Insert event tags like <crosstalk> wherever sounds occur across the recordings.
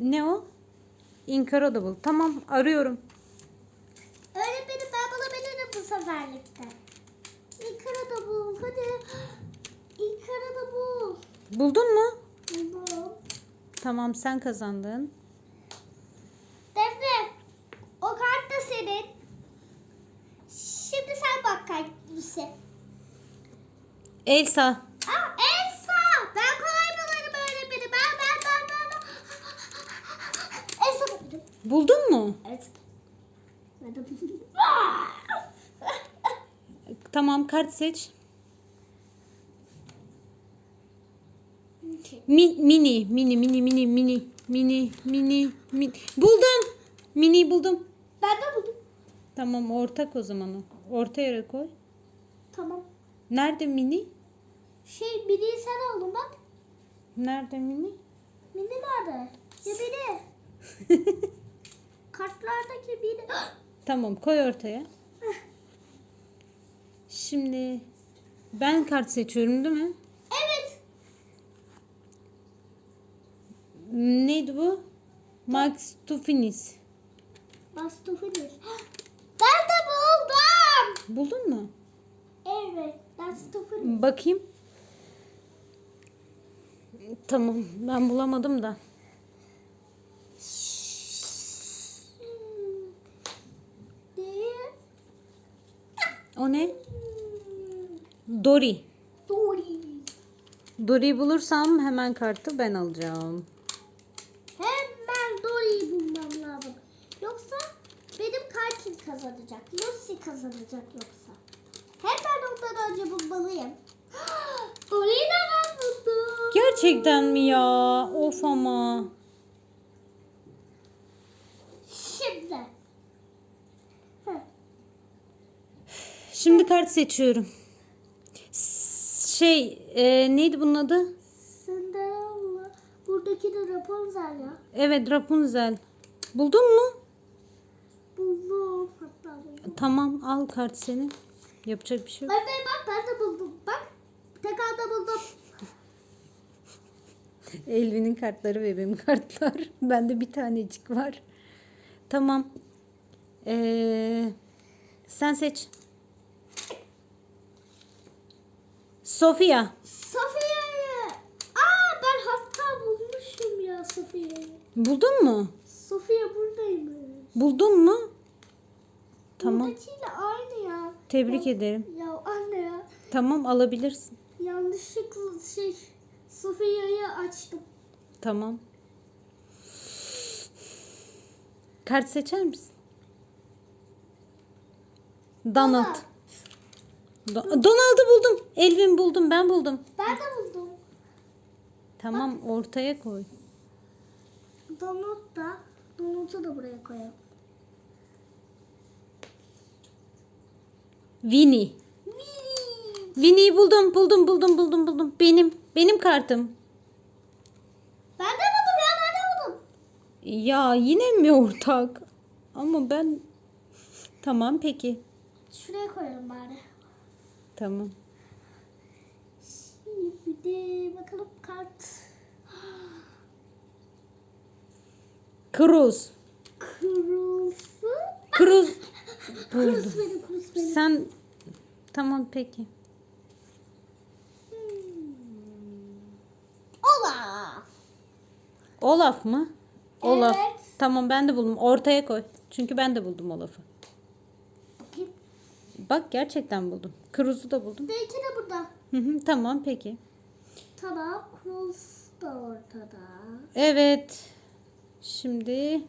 Ne o? Incredible. Tamam arıyorum. Öğretmenim ben bulabilirim bu seferlikte. Incredible hadi. Incredible. Buldun mu? Buldum. Tamam sen kazandın. Defne o kart da senin. Şimdi sen bak kankisi. Elsa. Aa Elsa. Ben kolay bularım öğretmenim. Ben ben ben ben. ben. Elsa buldum. Buldun mu? Evet. <laughs> Tamam kart seç. Mi- mini, mini, mini, mini, mini, mini, mini, mini. Buldum. Mini buldum. Ben de buldum. Tamam ortak o zaman o. Orta yere koy. Tamam. Nerede mini? Şey biri sen aldın bak. Nerede mini? Mini nerede? Ya biri. <laughs> Kartlardaki biri. <gasps> Tamam koy ortaya. Şimdi ben kart seçiyorum değil mi? evet. Neydi bu? Max Tufinis. Bastofiniz. <gasps> Ben de buldum. Buldun mu? Evet. Bastofiniz. Bakayım. Tamam ben bulamadım da. Değil. O ne? Dory. Doğru. Dory'i bulursam hemen kartı ben alacağım. Hemen Dory'yi bulmam lazım. Yoksa benim kartım kazanacak. Lucy kazanacak yoksa. Hemen ondan önce bulmalıyım. <gasps> Dory'yi de ben buldum. Gerçekten mi ya? Of ama. Şimdi. Heh. Şimdi kart seçiyorum. Şey e, neydi bunun adı? Cinderella. Buradaki de Rapunzel ya. Evet Rapunzel. Buldun mu? Buldum. Hatta buldum. Tamam al kart senin. Yapacak bir şey yok. Anne bak ben de buldum. Bak. Tek anda buldum. <laughs> Elvin'in kartları ve benim kartlar. <laughs> Bende bir tanecik var. Tamam. Ee, sen seç. Sofia. Sofya'yı. Aa ben hatta bulmuşum ya Sofya'yı. Buldun mu? Sofya buradaymış. Buldun mu? Tamam. Buradakiyle aynı ya. Tebrik ederim. Ya anne ya. Tamam alabilirsin. Yanlışlıkla şey Sofya'yı açtım. Tamam. Kart seçer misin? Donald. Do- Donald'ı buldum. Elvin buldum. Ben buldum. Ben de buldum. Tamam ortaya koy. Donut da Donut'u da buraya koyalım. Winnie. Mini. Winnie'yi buldum. Buldum buldum buldum buldum. Benim. Benim kartım. Ben de buldum ya ben de buldum. Ya yine mi ortak? Ama ben... Tamam peki. Şuraya koyalım bari. Tamam. Şimdi de bakalım kart. Cruz. Kırılsı. Cruz. Buldum. Kurus benim kurus benim. Sen... Tamam peki. Ola. Olaf mı? Olaf. Evet. Tamam ben de buldum. Ortaya koy. Çünkü ben de buldum Olaf'ı. Bak gerçekten buldum. Cruz'u da buldum. Belki de burada. Hı hı, tamam peki. Tamam. Kurus da ortada. Evet. Şimdi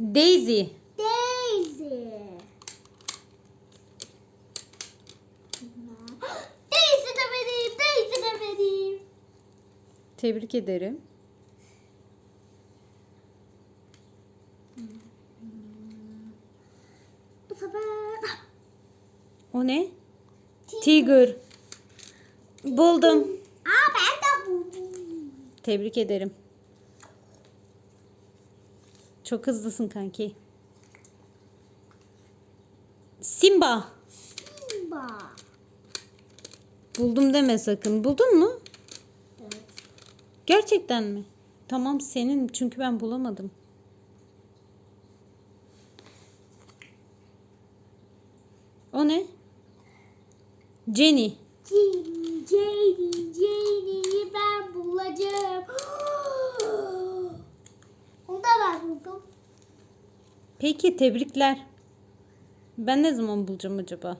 Daisy. Daisy. <gasps> Daisy de benim. Daisy de benim. Tebrik ederim. Bu sefer Ne? Tiger. Buldum. Aa ben de buldum. Tebrik ederim. Çok hızlısın kanki. Simba. Simba. Buldum deme sakın. Buldun mu? Evet. Gerçekten mi? Tamam senin çünkü ben bulamadım. O ne? Jenny. Jenny, Jenny, Jenny'yi ben bulacağım. <gasps> Onu da ben buldum. Peki tebrikler. Ben ne zaman bulacağım acaba?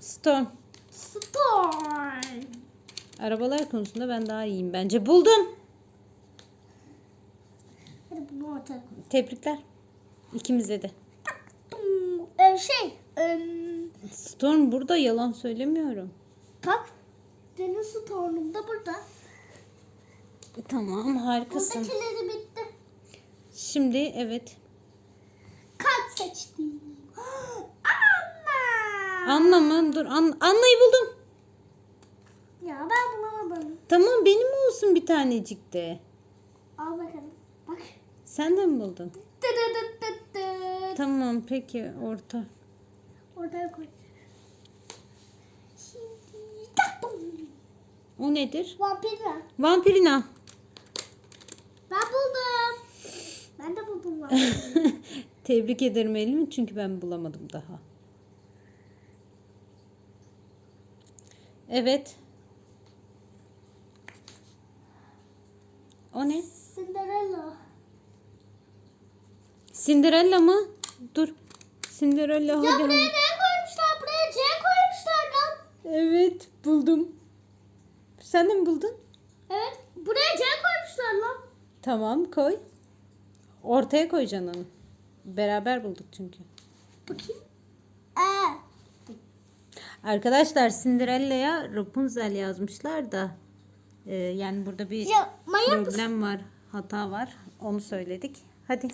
Storm. Storm. Arabalar konusunda ben daha iyiyim bence. Buldum. Hadi bunu ortaya koy. Tebrikler. İkimize de. Hmm, e, şey, Storm burada yalan söylemiyorum. bak benim stormum da burada. Tamam harikasın. Buradakileri bitti. Şimdi evet. Kalp seçtim. <gasps> Anna. Anla mı? Dur An Anna'yı buldum. Ya ben bulamadım. Tamam benim olsun bir tanecik de. Al bakalım. Bak. Sen de mi buldun? Tamam peki orta. Ortaya koy. Şimdi taktım. O nedir? Vampirler. Vampirina. Ben buldum. Ben de buldum <laughs> vampiri. Tebrik ederim Elin çünkü ben bulamadım daha. Evet. O ne? Cinderella. Cinderella mı? Dur. Cinderella Ya hadi. buraya hadi. ne koymuşlar? Buraya C koymuşlar lan. Evet buldum. Sen de mi buldun? Evet. Buraya C koymuşlar lan. Tamam koy. Ortaya koyacaksın onu. Beraber bulduk çünkü. Bakayım. Ee. Arkadaşlar Cinderella'ya Rapunzel yazmışlar da e, yani burada bir Ya manyak mısın? problem var, hata var. Onu söyledik. Hadi.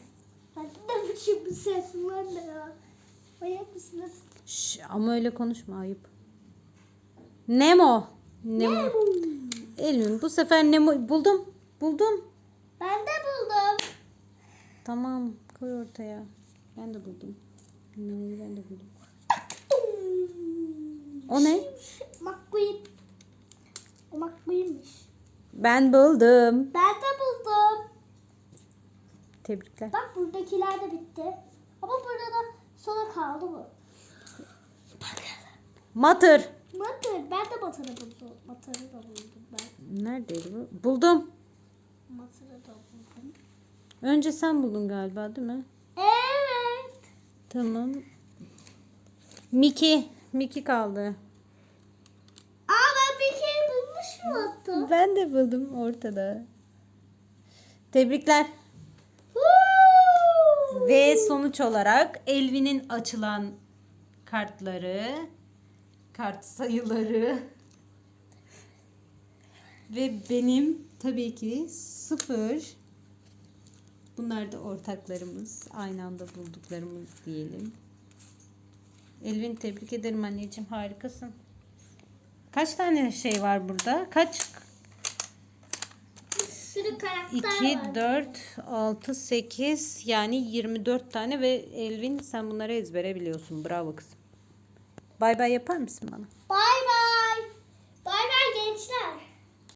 Hadi ne biçim bir ses var ne ya? Manyak mısınız? Şş, ama öyle konuşma ayıp. Nemo. Nemo. Elvin bu sefer Nemo buldum. Buldum. Ben de buldum. Tamam koy ortaya. Ben de buldum. Nemo'yu ben de buldum. O ne? McQueen. O McQueen'miş. Ben buldum. Ben de buldum. Tebrikler. Bak buradakiler de bitti. Ama burada da sona kaldı bu. Matır. Matır. Ben de Matır'ı buldum. Matır'ı da buldum ben. Neredeydi bu? Buldum. Matır'ı da buldum. Önce sen buldun galiba değil mi? Evet. Tamam. Miki. Miki kaldı. Aa ben bir kere bulmuşum hatta. Ben de buldum ortada. Tebrikler. Ve sonuç olarak Elvin'in açılan kartları, kart sayıları ve benim tabii ki sıfır. Bunlar da ortaklarımız. Aynı anda bulduklarımız diyelim. Elvin tebrik ederim anneciğim. Harikasın. Kaç tane şey var burada? Kaç? Sürü karakter 2, var. 4, 6, 8 yani 24 tane ve Elvin sen bunları ezbere biliyorsun. Bravo kızım. Bay bay yapar mısın bana? Bay bay. Bay bay gençler.